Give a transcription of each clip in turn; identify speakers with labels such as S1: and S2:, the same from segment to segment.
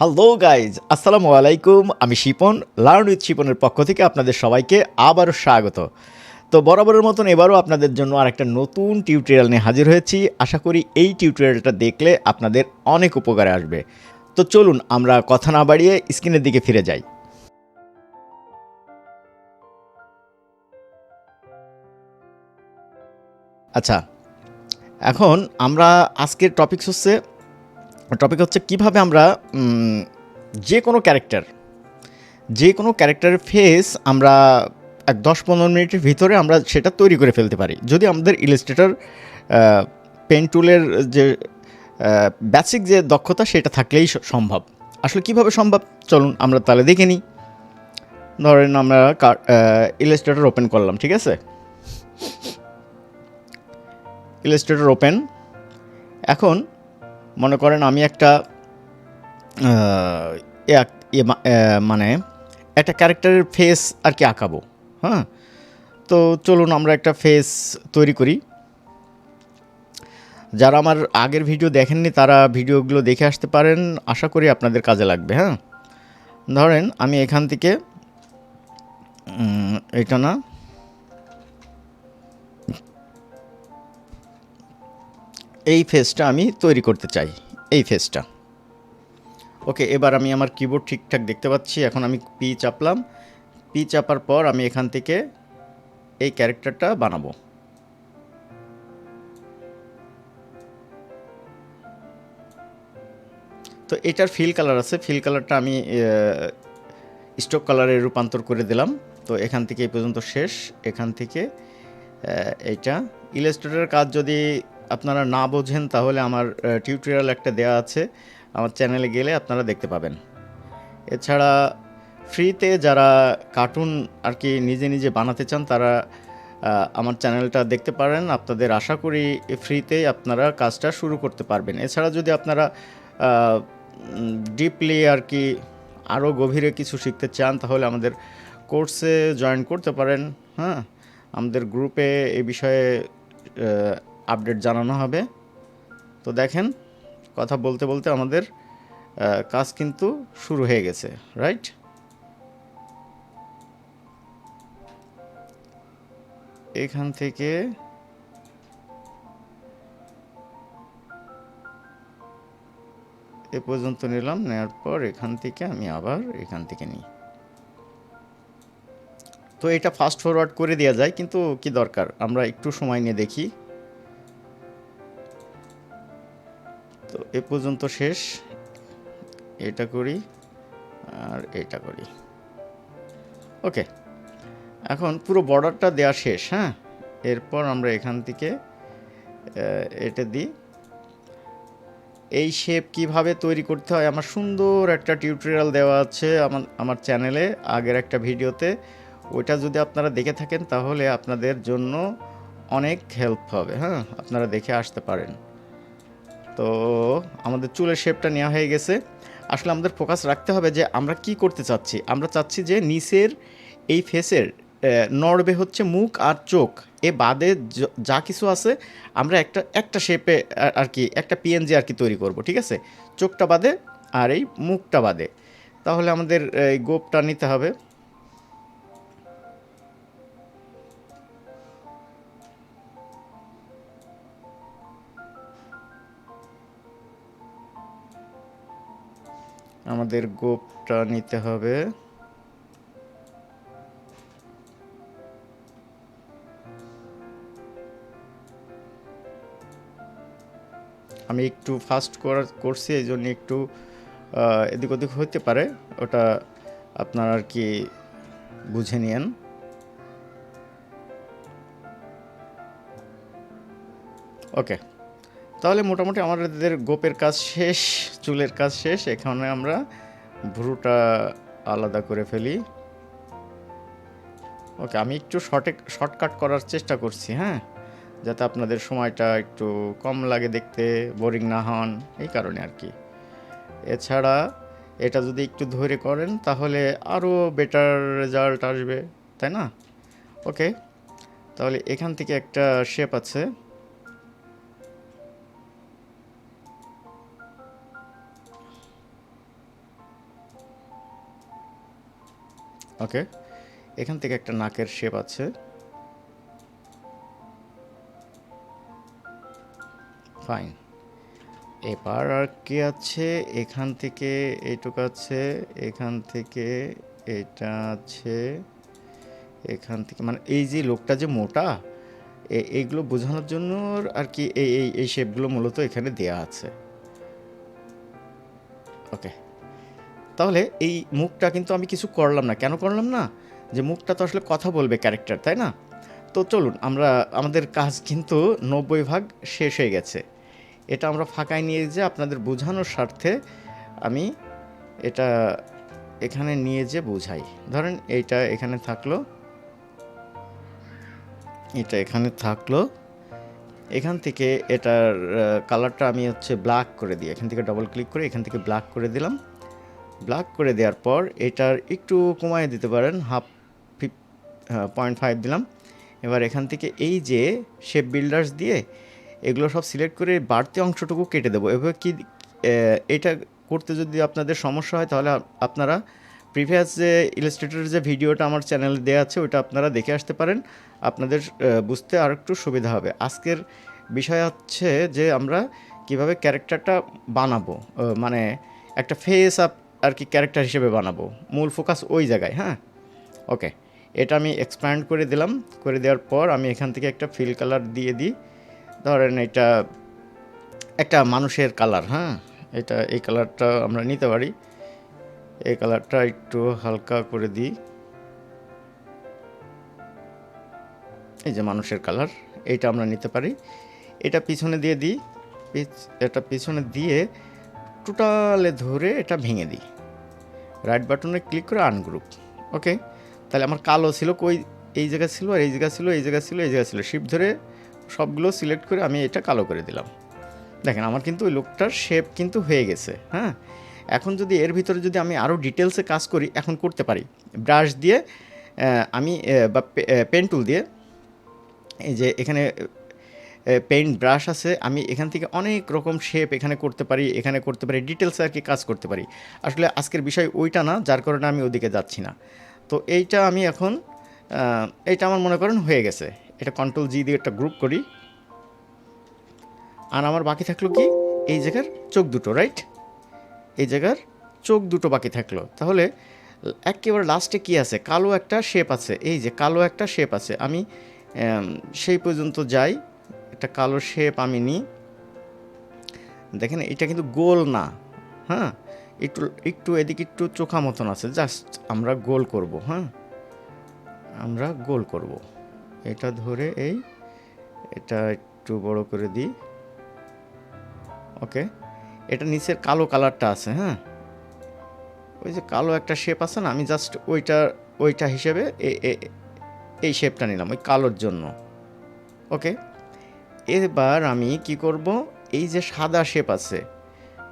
S1: Hello guys আসসালামু আলাইকুম আমি শিপন লার্ন উইথ শিপনের পক্ষ থেকে আপনাদের সবাইকে আবারও স্বাগত। তো বরাবরের মতন এবারও আপনাদের জন্য আর একটা নতুন টিউটোরিয়াল নিয়ে হাজির হয়েছি। আশা করি এই টিউটোরিয়ালটা দেখলে আপনাদের অনেক উপকারে আসবে। তো চলুন, আমরা কথা না বাড়িয়ে স্ক্রিনের দিকে ফিরে যাই। আচ্ছা এখন আমরা আজকের টপিক হচ্ছে টপিক হচ্ছে কীভাবে আমরা যে কোনো ক্যারেক্টার যে কোনো ক্যারেক্টারের ফেস আমরা এক দশ পনেরো মিনিটের ভিতরে আমরা সেটা তৈরি করে ফেলতে পারি। যদি আমাদের ইলাস্ট্রেটর পেন টুলের যে বেসিক যে দক্ষতা সেটা থাকলেই সম্ভব। আসলে কীভাবে সম্ভব? চলুন আমরা তাহলে দেখে নিই। ধরেন আমরা ইলাস্ট্রেটর ওপেন করলাম, ঠিক আছে? ইলাস্ট্রেটর ওপেন এখন মনে করেন আমি একটা মানে একটা ক্যারেক্টারের ফেস আর কি আঁকাবো হ্যাঁ? তো চলুন আমরা একটা ফেস তৈরি করি। যারা আমার আগের ভিডিও দেখেননি তারা ভিডিওগুলো দেখে আসতে পারেন, আশা করি আপনাদের কাজে লাগবে হ্যাঁ? ধরেন আমি এখান থেকে এটা না এই ফেসটা আমি তৈরি করতে চাই, এই ফেসটা ওকে, এবার আমি আমার কিবোর্ড ঠিকঠাক দেখতে পাচ্ছি, এখন আমি পি চাপলাম। পি চাপার পর আমি এখান থেকে এই ক্যারেক্টারটা বানাবো। তো এটার ফিল কালার আছে ফিল কালারটা আমি স্টক কালারে রূপান্তর করে দিলাম। তো এখান থেকে এই পর্যন্ত শেষ, এখান থেকে এইটা। ইলাস্ট্রেটরের কাজ যদি আপনারা না বোঝেন, তাহলে আমার টিউটোরিয়াল একটা দেওয়া আছে। আমার চ্যানেলে গেলে আপনারা দেখতে পাবেন। এছাড়া ফ্রিতে যারা কার্টুন আর কি নিজে নিজে বানাতে চান, তারা আমার চ্যানেলটা দেখতে পারেন। আপনাদের আশা করি ফ্রিতেই আপনারা কাজটা শুরু করতে পারবেন। এছাড়া যদি আপনারা ডিপলি আর কি আরও গভীরে কিছু শিখতে চান, তাহলে আমাদের কোর্সে জয়েন করতে পারেন। হ্যাঁ আমাদের গ্রুপে এ বিষয়ে আপডেট জানানো হবে। তো দেখেন, কথা বলতে বলতে আমাদের কাজ কিন্তু শুরু হয়ে গেছে রাইট এখান থেকে এ পর্যন্ত নিলাম নেওয়ার পর এখান থেকে আমি আবার এখান থেকে নিই। তো এটা ফাস্ট ফরওয়ার্ড করে দেওয়া যায়, কিন্তু কি দরকার? আমরা একটু সময় নিয়ে দেখি। এ পর্যন্ত শেষ। এটা করি আর এটা করি। ওকে, এখন পুরো বর্ডারটা দেওয়া শেষ হ্যাঁ? এরপর আমরা এখান থেকে এটা দিই। এই শেপ কীভাবে তৈরি করতে হয়? আমার সুন্দর একটা টিউটোরিয়াল দেওয়া আছে আমার আমার চ্যানেলে, আগের একটা ভিডিওতে। ওইটা যদি আপনারা দেখে থাকেন, তাহলে আপনাদের জন্য অনেক হেল্প হবে হ্যাঁ? আপনারা দেখে আসতে পারেন। তো আমাদের চুলের শেপটা নেওয়া হয়ে গেছে। আসলে আমাদের ফোকাস রাখতে হবে যে আমরা কি করতে চাচ্ছি। আমরা চাচ্ছি যে নিচের এই ফেসের নড়বে হচ্ছে মুখ আর চোখ। এ বাদে যা কিছু আছে আমরা একটা একটা শেপে আর কি, একটা পিএনজি আর কি তৈরি করব, ঠিক আছে? চোখটা বাদে আর এই মুখটা বাদে। তাহলে আমাদের এই গোপটা নিতে হবে। আমাদের গোপটা নিতে হবে। আমি একটু ফাস্ট করার করছি, এই জন্য একটু এদিক ওদিক হতে পারে, ওটা আপনার আর কি বুঝে নিয়েন। ওকে। তাহলে মোটামুটি আমাদের গোপের কাজ শেষ, চুলের কাজ শেষ। এখানে আমরা ভ্রুটা আলাদা করে ফেলি। ওকে, আমি একটু শর্টে শর্টকাট করার চেষ্টা করছি হ্যাঁ? যাতে আপনাদের সময়টা একটু কম লাগে দেখতে, বোরিং না হন, এই কারণে আর কি। এছাড়া এটা যদি একটু ধরে করেন, তাহলে আরও বেটার রেজাল্ট আসবে, তাই না? ওকে, তাহলে এখান থেকে একটা শেপ আছে। ওকে। এখান থেকে একটা নাকের শেপ আছে। ফাইন এবার আর কি আছে? এখান থেকে এইটুকু আছে, এখান থেকে এটা আছে, এখান থেকে মানে এই যে লোকটা যে মোটা এইগুলো বোঝানোর জন্য আর কি এই এই শেপগুলো মূলত এখানে দেয়া আছে। ওকে। তাহলে এই মুখটা কিন্তু আমি কিছু করলাম না। কেন করলাম না? যে মুখটা তো আসলে কথা বলবে ক্যারেক্টার, তাই না? তো চলুন, আমরা, আমাদের কাজ কিন্তু নব্বই ভাগ শেষ হয়ে গেছে। এটা আমরা ফাঁকায় নিয়ে যে আপনাদের বোঝানোর স্বার্থে আমি এটা এখানে নিয়ে যে বোঝাই। ধরেন এইটা এখানে থাকল। এটা এখানে থাকল। এখান থেকে এটার কালারটা আমি হচ্ছে ব্ল্যাক করে দিই। এখান থেকে ডবল ক্লিক করে এখান থেকে ব্ল্যাক করে দিলাম। ব্ল্যাক করে দেওয়ার পর এটার একটু কমায় দিতে পারেন, হাফ ফিফ পয়েন্ট ফাইভ দিলাম। এবার এখান থেকে এই যে শেপ বিল্ডার্স দিয়ে এগুলো সব সিলেক্ট করে বাড়তি অংশটুকু কেটে দেবো। এভাবে কি এটা করতে যদি আপনাদের সমস্যা হয় তাহলে আপনারা প্রিভিয়াস যে ইলাস্ট্রেটরের যে ভিডিওটা আমার চ্যানেলে দেওয়া আছে ওটা আপনারা দেখে আসতে পারেন। আপনাদের বুঝতে আর একটু সুবিধা হবে। আজকের বিষয় হচ্ছে যে আমরা কীভাবে ক্যারেক্টারটা বানাবো মানে একটা ফেস আপ আর কি ক্যারেক্টার হিসেবে বানাবো। মূল ফোকাস ওই জায়গায় হ্যাঁ? ওকে এটা আমি এক্সপ্যান্ড করে দিলাম। করে দেওয়ার পর আমি এখান থেকে একটা ফিল কালার দিয়ে দিই। ধরেন এটা একটা মানুষের কালার হ্যাঁ? এটা, এই কালারটা আমরা নিতে পারি। এই কালারটা একটু হালকা করে দিই। এই যে মানুষের কালার এইটা আমরা নিতে পারি। এটা পিছনে দিয়ে দিই। এটা পিছনে দিয়ে টোটালে ধরে এটা ভেঙে দিই। রাইট বাটনে ক্লিক করে আনগ্রুপ ওকে তাহলে আমার কালো ছিল কই? এই জায়গা ছিল আর এই জায়গা ছিল, এই জায়গা ছিল, এই জায়গা ছিল। শিপ ধরে সবগুলো সিলেক্ট করে আমি এটা কালো করে দিলাম। দেখেন আমার কিন্তু ওই লোকটার শেপ কিন্তু হয়ে গেছে হ্যাঁ? এখন যদি এর ভিতরে যদি আমি আরও ডিটেলসে কাজ করি, এখন করতে পারি। ব্রাশ দিয়ে আমি বা পেন টুল দিয়ে, এই যে এখানে পেইন্ট ব্রাশ আছে, আমি এখান থেকে অনেক রকম শেপ এখানে করতে পারি, এখানে করতে পারি ডিটেলসে আর কি কাজ করতে পারি। আসলে আজকের বিষয় ওইটা না, যার কারণে আমি ওদিকে যাচ্ছি না। তো এইটা আমি এখন এইটা আমার মনে করেন হয়ে গেছে। এটা কন্ট্রোল জি দিয়ে একটা গ্রুপ করি। আর আমার বাকি থাকল কি? এই জায়গার চোখ দুটো রাইট এই জায়গার চোখ দুটো বাকি থাকল। তাহলে একেবারে লাস্টে কি আছে? কালো একটা শেপ আছে। এই যে কালো একটা শেপ আছে। আমি সেই পর্যন্ত যাই। একটা কালো শেপ আমি নিই। দেখেন, এটা কিন্তু গোল না হ্যাঁ? একটু একটু এদিকে একটু চোখা মতন আছে, জাস্ট আমরা গোল করব হ্যাঁ? আমরা গোল করব। এটা ধরে এই, এটা একটু বড় করে দিই। ওকে? এটা নিচের কালো কালারটা আছে হ্যাঁ? ওই যে কালো একটা শেপ আছে না, আমি জাস্ট ওইটা ওইটা হিসেবে এই শেপটা নিলাম, ওই কালোর জন্য। ওকে? এবার আমি কি করব? এই যে সাদা শেপ আছে,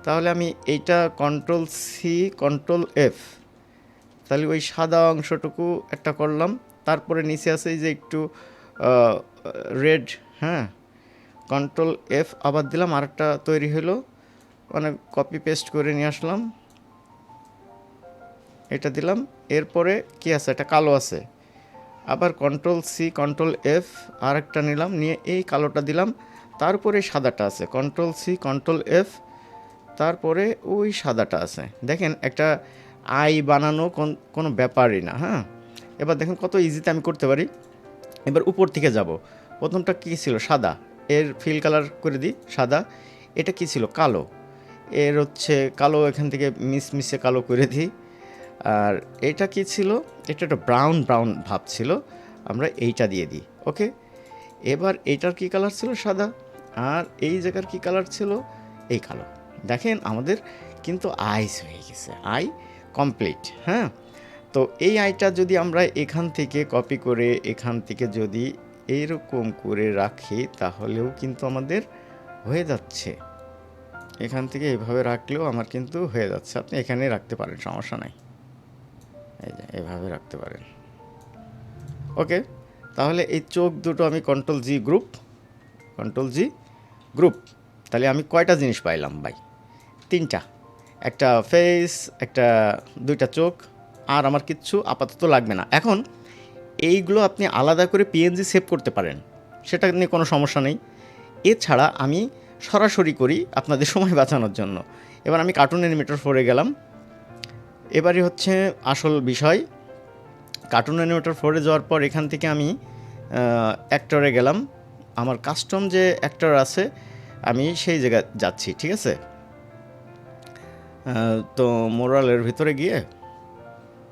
S1: তাহলে আমি এইটা কন্ট্রোল সি কন্ট্রোল এফ তাহলে ওই সাদা অংশটুকু একটা করলাম, তারপরে নিচে আছে এই যে একটু রেড হ্যাঁ কন্ট্রোল এফ আবার দিলাম, আরেকটা তৈরি হলো মানে কপি পেস্ট করে নিয়ে আসলাম, এটা দিলাম, এরপরে কি আছে? এটা কালো আছে আবার কন্ট্রোল সি কন্ট্রোল এফ আর একটা নিলাম, নিয়ে এই কালোটা দিলাম। তারপরে সাদাটা আছে। কন্ট্রোল সি কন্ট্রোল এফ তারপরে ওই সাদাটা আছে। দেখেন একটা আই বানানো কোন- কোনো ব্যাপারই না হ্যাঁ? এবার দেখেন কত ইজিতে আমি করতে পারি। এবার উপর থেকে যাব। প্রথমটা কী ছিল? সাদা। এর ফিল কালার করে দিই, সাদা। এটা কি ছিল? কালো। এর হচ্ছে কালো এখান থেকে মিস মিশে কালো করে দিই। আর এটা কি ছিল? এটা একটা ব্রাউন ব্রাউন ভাব ছিল। আমরা এইটা দিয়ে দিই ওকে এবার এইটার কি কালার ছিল? সাদা। আর এই জায়গার কি কালার ছিল? এই কালো দেখেন আমাদের কিন্তু আইস হয়ে গেছে। আই কমপ্লিট হ্যাঁ? তো এই আইটা যদি আমরা এখান থেকে কপি করে, এখান থেকে যদি এইরকম করে রাখি, তাহলেও কিন্তু আমাদের হয়ে যাচ্ছে। এখান থেকে এভাবে রাখলেও আমার কিন্তু হয়ে যাচ্ছে। আপনি এখানে রাখতে পারেন, সমস্যা নাই। এভাবে রাখতে পারেন। ওকে, তাহলে এই চোখ দুটো আমি control G group control G group তাহলে আমি কয়টা জিনিস পাইলাম ভাই? তিনটা। একটা ফেস একটা দুইটা চোখ, আর আমার কিচ্ছু আপাতত লাগবে না। এখন এইগুলো আপনি আলাদা করে পিএনজি সেভ করতে পারেন, সেটা নিয়ে কোনো সমস্যা নেই। এছাড়া আমি সরাসরি করি আপনাদের সময় বাঁচানোর জন্য। এবার আমি কার্টুন অ্যানিমেটর ফোরে গেলাম। এবারে হচ্ছে আসল বিষয়। কার্টুন অ্যানিমেটর ফোরে যাওয়ার পর এখান থেকে আমি অ্যাক্টরে গেলাম। আমার কাস্টম যে অ্যাক্টর আছে, আমি সেই জায়গায় যাচ্ছি, ঠিক আছে? তো মোরালের ভিতরে গিয়ে,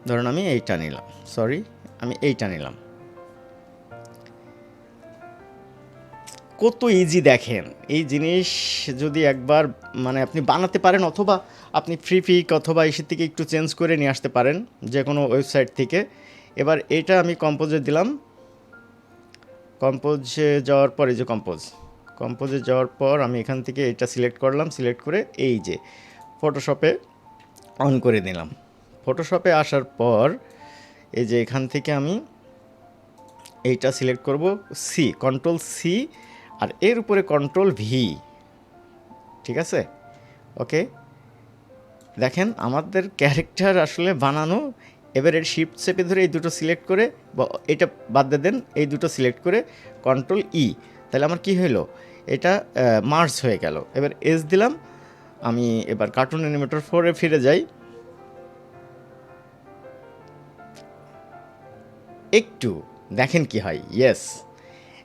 S1: ধরুন আমি এইটা নিলাম সরি আমি এইটা নিলাম। কত ইজি দেখেন। এই জিনিস যদি একবার মানে আপনি বানাতে পারেন অথবা আপনি ফ্রি পিক অথবা এসের থেকে একটু চেঞ্জ করে নিয়ে আসতে পারেন যে কোনো ওয়েবসাইট থেকে। এবার এটা আমি কম্পোজে দিলাম। কম্পোজে যাওয়ার পর এই যে কম্পোজ কম্পোজে যাওয়ার পর আমি এখান থেকে এটা সিলেক্ট করলাম সিলেক্ট করে এই যে ফটোশপে অন করে দিলাম ফটোশপে আসার পর এই যে এখান থেকে আমি এইটা সিলেক্ট করব সি কন্ট্রোল সি আর এর উপরে কন্ট্রোল ভি ঠিক আছে? ওকে দেখেন, আমাদের ক্যারেক্টার আসলে বানানো, এবার এর শিফট চেপে ধরে এই দুটো সিলেক্ট করে, বা এটা বাদ দিয়ে দেন, এই দুটো সিলেক্ট করে কন্ট্রোল ই তাহলে আমার কি হলো এটা মার্চ হয়ে গেল। এবার এস দিলাম, আমি এবার কার্টুন অ্যানিমেটর ফোরে ফিরে যাই। একটু, দেখেন কি হয় ইয়েস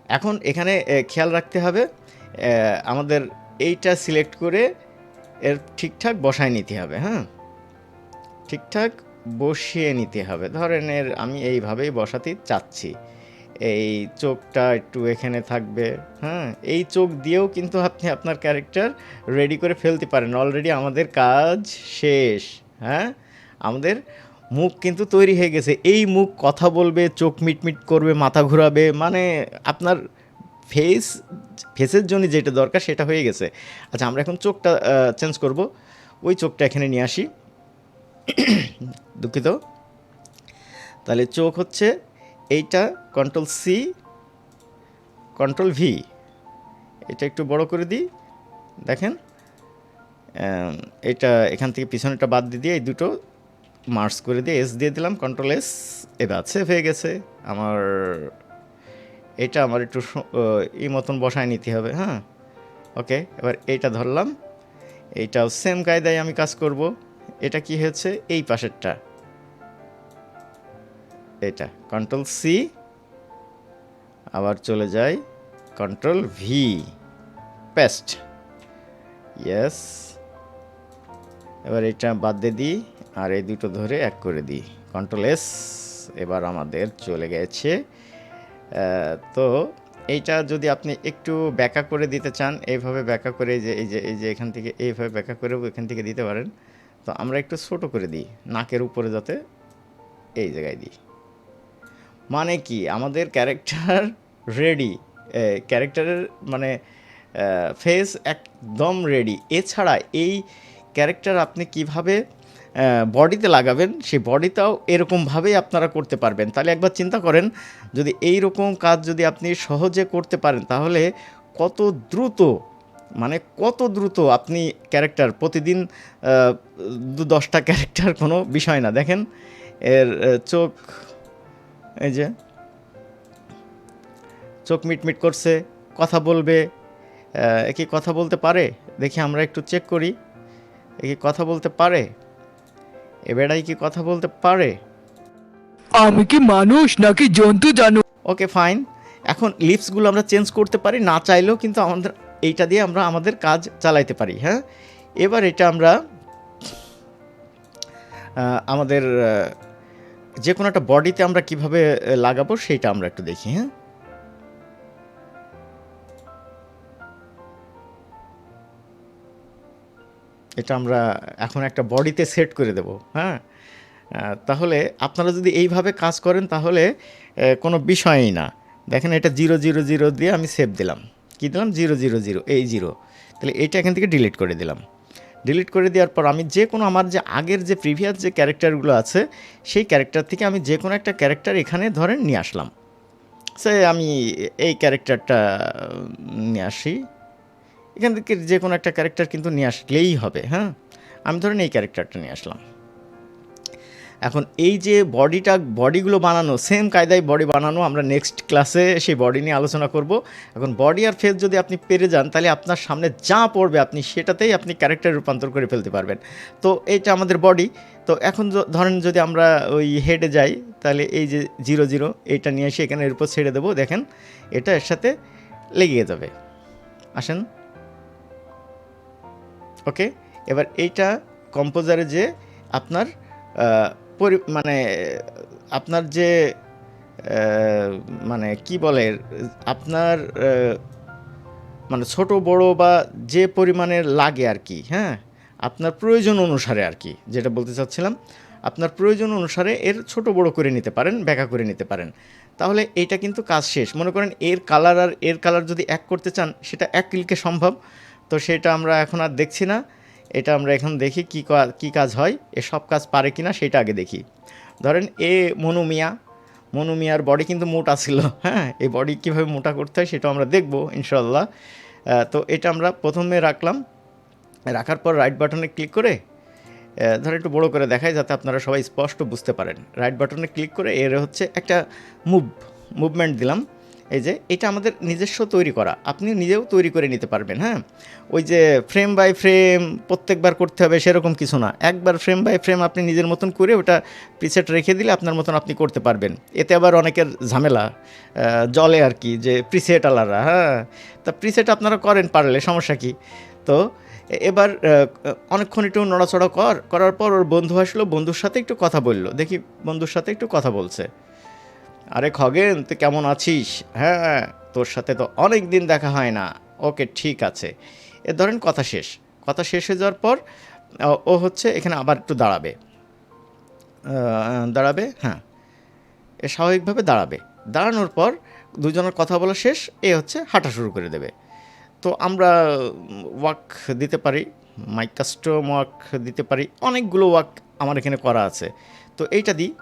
S1: এখন এখানে খেয়াল রাখতে হবে আমাদের এইটা সিলেক্ট করে এর ঠিকঠাক বসায় নিতে হবে হ্যাঁ? ঠিকঠাক বসিয়ে নিতে হবে। ধরেন এর আমি এইভাবেই বসাতে চাচ্ছি। এই চোখটা একটু এখানে থাকবে হ্যাঁ? এই চোখ দিয়েও কিন্তু আপনি আপনার ক্যারেক্টার রেডি করে ফেলতে পারেন। অলরেডি আমাদের কাজ শেষ হ্যাঁ? আমাদের মুখ কিন্তু তৈরি হয়ে গেছে। এই মুখ কথা বলবে, চোখ মিটমিট করবে, মাথা ঘোরাবে মানে আপনার ফেস ফেসের জন্য যেটা দরকার সেটা হয়ে গেছে। আচ্ছা আমরা এখন চোখটা চেঞ্জ করব। ওই চোখটা এখানে নিয়ে আসি। দুঃখিত। তাহলে চোখ হচ্ছে এইটা কন্ট্রোল সি কন্ট্রোল ভি এটা একটু বড় করে দিই। দেখেন এটা এখান থেকে পিছনেটা বাদ দিয়ে দিয়ে এই দুটো। মার্স করে দিয়ে এস দিয়ে দিলাম কন্ট্রোল এস এবার সেভ হয়ে গেছে। আমার, এটা আমার একটু এই মতন বসায় নিতে হবে হ্যাঁ? ওকে এবার এইটা ধরলাম। এইটাও সেম কায়দায় আমি কাজ করব। এটা কি হয়েছে? এই পাশেরটা। এটা কন্ট্রোল সি আবার চলে যাই কন্ট্রোল ভি পেস্ট ইয়েস এবার এটা বাদ দিয়ে দিই, আর এই দুটো ধরে এক করে দিই। কন্ট্রোল এস এবার আমাদের চলে গেছে। তো এইটা যদি আপনি একটু ব্যাকা করে দিতে চান, এইভাবে ব্যাকা করে যে, এই যে এই যে এখান থেকে এইভাবে ব্যাকা করেও এখান থেকে দিতে পারেন। তো আমরা একটু ছোট করে দিই, নাকের উপরে যাতে এই জায়গায় দিই। মানে কি? আমাদের ক্যারেক্টার রেডি ক্যারেক্টারের মানে ফেস একদম রেডি এছাড়া এই ক্যারেক্টার আপনি কীভাবে বডিতে লাগাবেন, সেই বডিটাও এরকমভাবেই আপনারা করতে পারবেন। তাহলে একবার চিন্তা করেন, যদি এই রকম কাজ যদি আপনি সহজে করতে পারেন, তাহলে কত দ্রুত মানে কত দ্রুত আপনি ক্যারেক্টার প্রতিদিন দু দশটা ক্যারেক্টার কোনো বিষয় না। দেখেন, এর চোখ, এই যে, চোখ মিটমিট করছে, কথা বলবে কি কথা বলতে পারে? দেখি আমরা একটু চেক করি। এ কি কথা বলতে পারে? এ বেড়াই কি কথা বলতে পারে?
S2: আমি কি মানুষ নাকি জন্তু জানো?
S1: Okay fine. এখন লিপসগুলো আমরা চেঞ্জ করতে পারি না চাইলেও কিন্তু আমাদের এইটা দিয়ে আমরা আমাদের কাজ চালাইতে পারি হ্যাঁ? এবার এটা আমরা আমাদের যে কোনো একটা বডিতে আমরা কীভাবে লাগাবো সেইটা আমরা একটু দেখি হ্যাঁ? এটা আমরা এখন একটা বডিতে সেট করে দেব হ্যাঁ? তাহলে আপনারা যদি এইভাবে কাজ করেন তাহলে কোনো বিষয়ই না। দেখেন এটা জিরো জিরো জিরো দিয়ে আমি সেভ দিলাম। কী দিলাম? জিরো জিরো জিরো, এই জিরো। তাহলে এইটা এখান থেকে ডিলিট করে দিলাম। ডিলিট করে দেওয়ার পর আমি যে কোনো আমার যে আগের যে প্রিভিয়াস যে ক্যারেক্টারগুলো আছে, সেই ক্যারেক্টার থেকে আমি যে কোনো একটা ক্যারেক্টার এখানে ধরেন নিয়ে আসলাম। সে আমি এই ক্যারেক্টারটা নিয়ে আসি। এখান থেকে যে কোনো একটা ক্যারেক্টার কিন্তু নিয়ে আসলেই হবে হ্যাঁ? আমি ধরেন এই ক্যারেক্টারটা নিয়ে আসলাম। এখন এই যে বডিটা, বডিগুলো বানানো সেম কায়দায় বডি বানানো, আমরা নেক্সট ক্লাসে সেই বডি নিয়ে আলোচনা করব। এখন বডি আর ফেস যদি আপনি পেরে যান, তাহলে আপনার সামনে যা পড়বে আপনি সেটাতেই আপনি ক্যারেক্টার রূপান্তর করে ফেলতে পারবেন। তো এইটা আমাদের বডি তো এখন ধরেন যদি আমরা ওই হেডে যাই, তাহলে এই যে জিরো জিরো এইটা নিয়ে এসে এখানে এর উপর ছেড়ে দেবো, দেখেন, এটা এর সাথে লেগে যাবে। আসেন। ওকে? এবার এইটা কম্পোজারে যে আপনার মানে আপনার যে মানে কি বলে, আপনার মানে ছোট, বড় বা যে পরিমাণের লাগে আর কি হ্যাঁ? আপনার প্রয়োজন অনুসারে আর কি, যেটা বলতে চাচ্ছিলাম, আপনার প্রয়োজন অনুসারে এর ছোট, বড় করে নিতে পারেন, ব্যাখ্যা করে নিতে পারেন। তাহলে এইটা কিন্তু কাজ শেষ। মনে করেন এর কালার আর এর কালার যদি এক করতে চান, সেটা এক ক্লিকে সম্ভব। তো সেটা আমরা এখন আর দেখছি না। এটা আমরা এখন দেখি কী কী কাজ হয়, এ সব কাজ পারে কি না সেটা আগে দেখি। ধরেন এ মনু মিয়া মনু মিয়ার বডি কিন্তু মোটা ছিল হ্যাঁ? এই বডি কীভাবে মোটা করতে হয় সেটা আমরা দেখব ইনশাল্লাহ তো এটা আমরা প্রথমে রাখলাম। রাখার পর রাইট বাটনে ক্লিক করে ধর একটু বড় করে দেখায় যাতে আপনারা সবাই স্পষ্ট বুঝতে পারেন। রাইট বাটনে ক্লিক করে এর হচ্ছে একটা মুভ মুভমেন্ট দিলাম। এই যে এটা আমাদের নিজস্ব তৈরি করা। আপনি নিজেও তৈরি করে নিতে পারবেন হ্যাঁ? ওই যে ফ্রেম বাই ফ্রেম প্রত্যেকবার করতে হবে সেরকম কিছু না। একবার ফ্রেম বাই ফ্রেম আপনি নিজের মতন করে ওটা প্রিসেট রেখে দিলে আপনার মতন আপনি করতে পারবেন। এতে আবার অনেকের ঝামেলা জলে আর কি, যে প্রিসেট আলারা হ্যাঁ? তা প্রিসেট আপনারা করেন পারলে, সমস্যা কি? তো এবার অনেকক্ষণ একটু নড়াচড়া কর, করার পর ওর বন্ধু আসলো, বন্ধুর সাথে একটু কথা বলল। দেখি বন্ধুর সাথে একটু কথা বলছে। আরে খগেন, তুই কেমন আছিস? হ্যাঁ তোর সাথে তো অনেক দিন দেখা হয় না। ওকে, ঠিক আছে। এ, ধরেন কথা শেষ। কথা শেষ হয়ে যাওয়ার পর, ও- হচ্ছে এখানে আবার একটু দাঁড়াবে। দাঁড়াবে? হ্যাঁ। এ, স্বাভাবিকভাবে দাঁড়াবে। দাঁড়ানোর পর দুজনের কথা বলা শেষ, এ হচ্ছে হাঁটা শুরু করে দেবে। তো আমরা ওয়াক দিতে পারি, মাইক কাস্টম ওয়াক দিতে পারি, অনেকগুলো ওয়াক আমার এখানে করা আছে। তো এইটা দিই।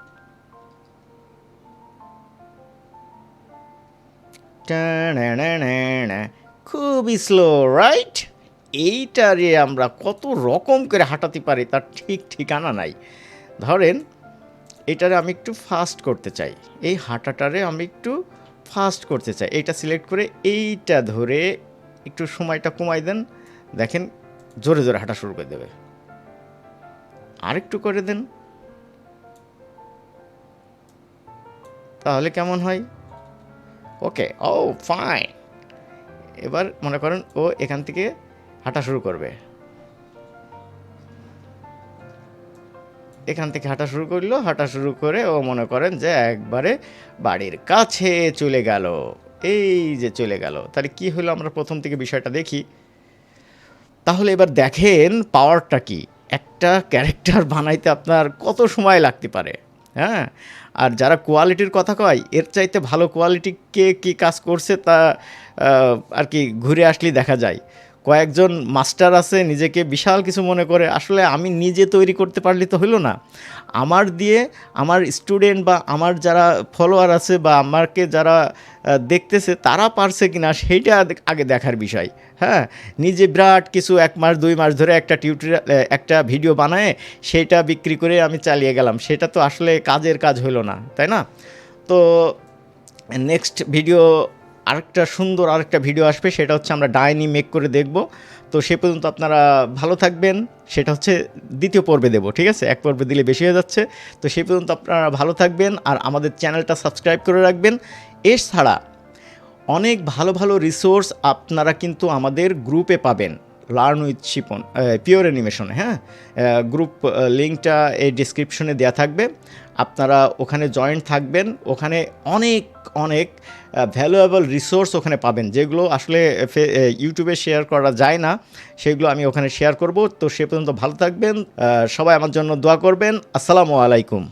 S1: খুবই স্লো রাইট এইটারে আমরা কত রকম করে হাঁটাতে পারি তার ঠিক ঠিকানা নাই ধরেন এটারে আমি একটু ফাস্ট করতে চাই এই হাঁটাটারে আমি একটু ফাস্ট করতে চাই এইটা সিলেক্ট করে এইটা ধরে একটু সময়টা কমাই দেন দেখেন জোরে জোরে হাঁটা শুরু করে দেবে আরেকটু করে দেন তাহলে কেমন হয় ওকে ও ফাইন এবার মনে করেন ও এখান থেকে হাঁটা শুরু করবে। এখান থেকে হাঁটা শুরু করল, হাঁটা শুরু করে ও মনে করেন যে একবারে বাড়ির কাছে চলে গেল। এই যে চলে গেল। তাহলে কি হলো? আমরা প্রথম থেকে বিষয়টা দেখি। তাহলে এবার দেখেন পাওয়ারটা কি? একটা ক্যারেক্টার বানাইতে আপনার কত সময় লাগতে পারে? হ্যাঁ? আর যারা কোয়ালিটির কথা কয়, এর চাইতে ভালো কোয়ালিটি কে কী কাজ করছে তা আর কি ঘুরে আসলেই দেখা যায়। কয়েকজন মাস্টার আছে, নিজেকে বিশাল কিছু মনে করে, আসলে আমি নিজে তৈরি করতে পারলে তো হলো না। আমার দিয়ে আমার স্টুডেন্ট বা আমার যারা ফলোয়ার আছে বা আমাকে যারা দেখতেছে, তারা পারছে কিনা সেইটা আগে দেখার বিষয়। হ্যাঁ নিজে বিরাট কিছু এক মাস, দুই মাস ধরে একটা টিউটোরিয়াল একটা ভিডিও বানায় সেটা বিক্রি করে আমি চালিয়ে গেলাম। সেটা তো আসলে কাজের কাজ হলো না, তাই না? তো নেক্সট ভিডিও আরেকটা সুন্দর আরেকটা ভিডিও আসবে, সেটা হচ্ছে আমরা ডাইনি মেক করে দেখব। তো সে পর্যন্ত আপনারা ভালো থাকবেন, সেটা হচ্ছে দ্বিতীয় পর্বে দেবো, ঠিক আছে? এক পর্বে দিলে বেশি হয়ে যাচ্ছে। তো সে পর্যন্ত আপনারা ভালো থাকবেন, আর আমাদের চ্যানেলটা সাবস্ক্রাইব করে রাখবেন। এছাড়া অনেক ভালো ভালো রিসোর্স আপনারা কিন্তু আমাদের গ্রুপে পাবেন লার্ন উইথ শিপন পিওর অ্যানিমেশনে হ্যাঁ? গ্রুপ লিঙ্কটা এই ডিসক্রিপশনে দেওয়া থাকবে। আপনারা ওখানে জয়েন্ট থাকবেন। ওখানে অনেক অনেক ভ্যালুয়েবল রিসোর্স ওখানে পাবেন, যেগুলো আসলে ইউটিউবে শেয়ার করা যায় না। সেগুলো আমি ওখানে শেয়ার করব। তো সে পর্যন্ত ভালো থাকবেন। সবাই আমার জন্য দোয়া করবেন। আসসালামু আলাইকুম।